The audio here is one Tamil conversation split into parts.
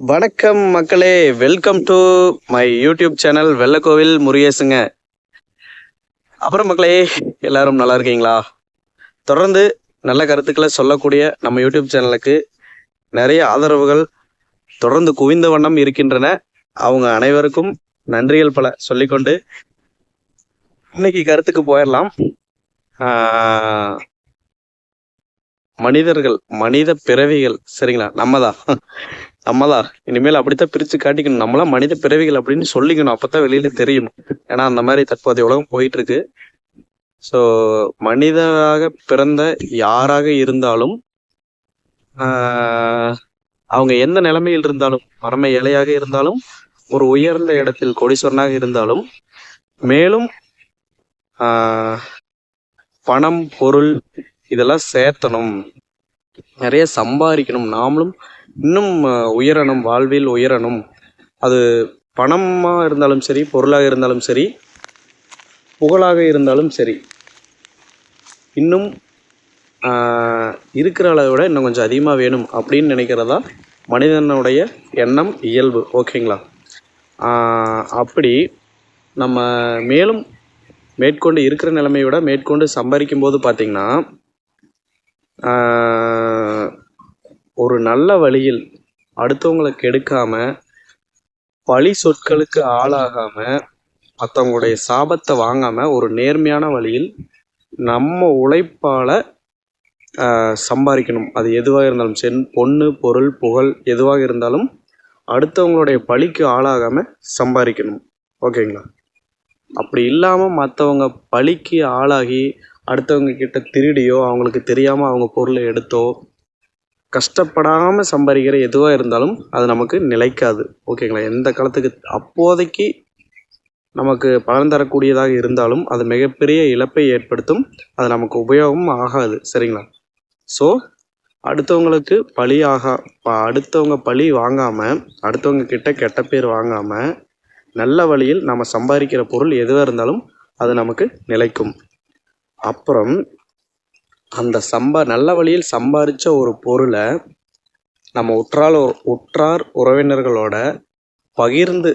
வணக்கம் மக்களே. Welcome to my YouTube channel Vellakovil முருகேசுங்க. அப்புறம் மக்களே எல்லாரும் நல்லா இருக்கீங்களா? தொடர்ந்து நல்ல கருத்துக்களை சொல்லக்கூடிய நம்ம யூடியூப் சேனலுக்கு நிறைய ஆதரவுகள் தொடர்ந்து குவிந்த வண்ணம் இருக்கின்றன. அவங்க அனைவருக்கும் நன்றிகள் பல சொல்லிக்கொண்டு இன்னைக்கு கருத்துக்கு போயிடலாம். மனிதர்கள் மனித பிறவிகள் சரிங்களா? நம்ம தான். நம்மளா? இனிமேல் அப்படித்தான் பிரிச்சு காட்டிக்கணும். நம்மளாம் மனித பிறவிகள் அப்படின்னு சொல்லிக்கணும். அப்பதான் வெளியில தெரியும். ஏன்னா அந்த மாதிரி தற்போதைய உலகம் போயிட்டு இருக்கு ஸோ மனிதராக பிறந்த யாராக இருந்தாலும் ஆஹ், அவங்க எந்த நிலைமையில் இருந்தாலும் பரம ஏழையாக இருந்தாலும் ஒரு உயர்ந்த இடத்தில் கோடீஸ்வரனாக இருந்தாலும் மேலும் ஆஹ், பணம் பொருள் இதெல்லாம் சேர்த்தணும். நிறைய சம்பாதிக்கணும். நாமளும் இன்னும் உயரணும் வாழ்வில் உயரணும். அது பணமாக இருந்தாலும் சரி பொருளாக இருந்தாலும் சரி புகழாக இருந்தாலும் சரி. இன்னும் இருக்கிற அளவை விட இன்னும் கொஞ்சம் அதிகமாக வேணும் அப்படின்னு நினைக்கிறதா மனிதனுடைய எண்ணம் இயல்பு. ஓகேங்களா? அப்படி நம்ம மேலும் மேற்கொண்டு இருக்கிற நிலைமையை விட மேற்கொண்டு சம்பாதிக்கும் போது பார்த்திங்கன்னா ஒரு நல்ல வழியில் அடுத்தவங்களை கெடுக்காம பழி சொற்களுக்கு ஆளாகாம மற்றவங்களுடைய சாபத்தை வாங்காம ஒரு நேர்மையான வழியில் நம்ம உழைப்பால சம்பாதிக்கணும். அது எதுவாக இருந்தாலும் சென் பொண்ணு பொருள் புகழ் எதுவாக இருந்தாலும் அடுத்தவங்களுடைய பழிக்கு ஆளாகாம சம்பாதிக்கணும். ஓகேங்களா? அப்படி இல்லாமல் மற்றவங்க பழிக்கு ஆளாகி அடுத்தவங்க கிட்ட திருடியோ அவங்களுக்கு தெரியாமல் அவங்க பொருளை எடுத்தோ கஷ்டப்படாமல் சம்பாதிக்கிற எதுவாக இருந்தாலும் அது நமக்கு நிலைக்காது. ஓகேங்களா? எந்த காலத்துக்கு அப்போதைக்கு நமக்கு பலன் தரக்கூடியதாக இருந்தாலும் அது மிகப்பெரிய இழப்பை ஏற்படுத்தும். அது நமக்கு உபயோகமும் ஆகாது. சரிங்களா? ஸோ அடுத்தவங்களுக்கு பழி ஆகா ப- அடுத்தவங்க பழி வாங்காமல் அடுத்தவங்க கிட்ட கெட்ட பேர் வாங்காமல் நல்ல வழியில் நம்ம சம்பாதிக்கிற பொருள் எதுவாக இருந்தாலும் அது நமக்கு நிலைக்கும். அப்புறம் அந்த சம்பா நல்ல வழியில் சம்பாதிச்ச ஒரு பொருளை நம்ம உற்றால் உற்றார் உறவினர்களோட பகிர்ந்து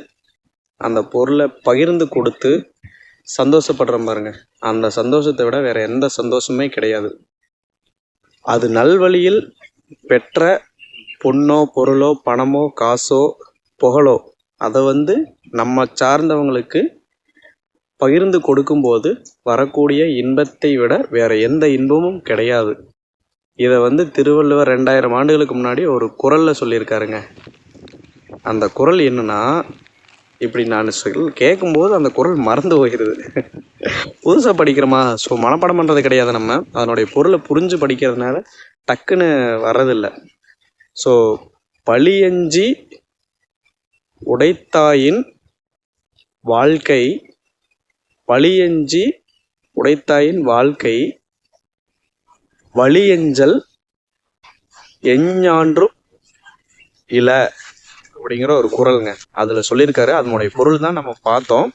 அந்த பொருளை பகிர்ந்து கொடுத்து சந்தோஷப்படுறோம் பாருங்க. அந்த சந்தோஷத்தை விட வேற எந்த சந்தோஷமே கிடையாது. அது நல்வழியில் பெற்ற பொண்ணோ பொருளோ பணமோ காசோ புகழோ அதை வந்து நம்ம சார்ந்தவங்களுக்கு பகிர்ந்து கொடுக்கும்போது வரக்கூடிய இன்பத்தை விட வேற எந்த இன்பமும் கிடையாது. இதை வந்து திருவள்ளுவர் ரெண்டாயிரம் ஆண்டுகளுக்கு முன்னாடி ஒரு குரலில் சொல்லியிருக்காருங்க. அந்த குரல் என்னன்னா இப்படி நான் சொல் கேட்கும்போது அந்த குரல் மறந்து போகிறது புதுசாக படிக்கிறோமா? ஸோ மனப்பாடம் பண்ணுறது கிடையாது நம்ம. அதனுடைய பொருளை புரிஞ்சு படிக்கிறதுனால டக்குன்னு வர்றதில்லை. ஸோ பழியஞ்சி உடைத்தாயின் வாழ்க்கை பழியஞ்சி உடைத்தாயின் வாழ்க்கை வழியஞ்சல் எஞ்ஞான்றும் இல அப்படிங்கிற ஒரு குரலுங்க. அதில் சொல்லியிருக்காரு. அதனுடைய பொருள் தான் நம்ம பார்த்தோம்.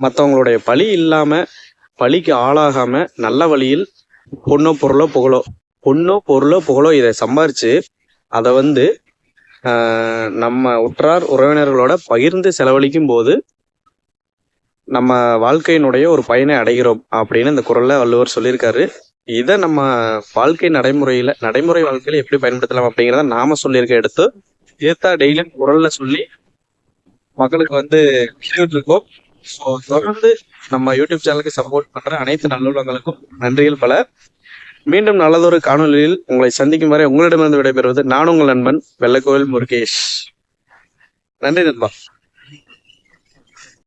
மற்றவங்களுடைய பழி இல்லாமல் பழிக்கு ஆளாகாமல் நல்ல வழியில் பொண்ணோ பொருளோ புகழோ பொண்ணோ பொருளோ புகழோ இதை சம்பாரித்து அதை வந்து நம்ம உற்றார் உறவினர்களோட பகிர்ந்து செலவழிக்கும் போது நம்ம வாழ்க்கையினுடைய ஒரு பயனை அடைகிறோம் அப்படின்னு இந்த குரல்ல வள்ளுவர் சொல்லியிருக்காரு. இதை நம்ம வாழ்க்கை நடைமுறையில நடைமுறை வாழ்க்கையில எப்படி பயன்படுத்தலாம் அப்படிங்கிறத நாம சொல்லியிருக்க எடுத்து ஏத்தா டெய்லியும் குரல்ல சொல்லி மக்களுக்கு வந்து இருக்கோம். ஸோ தொடர்ந்து நம்ம யூடியூப் சேனலுக்கு சப்போர்ட் பண்ற அனைத்து நல்லுள்ளங்களுக்கும் நன்றிகள் பல. மீண்டும் நல்லதொரு காணொலியில் உங்களை சந்திக்கும் வரை உங்களிடமிருந்து விடைபெறுவது நான் உங்கள் நண்பன் வெள்ளக்கோவில் முருகேஷ். நன்றி நண்பா.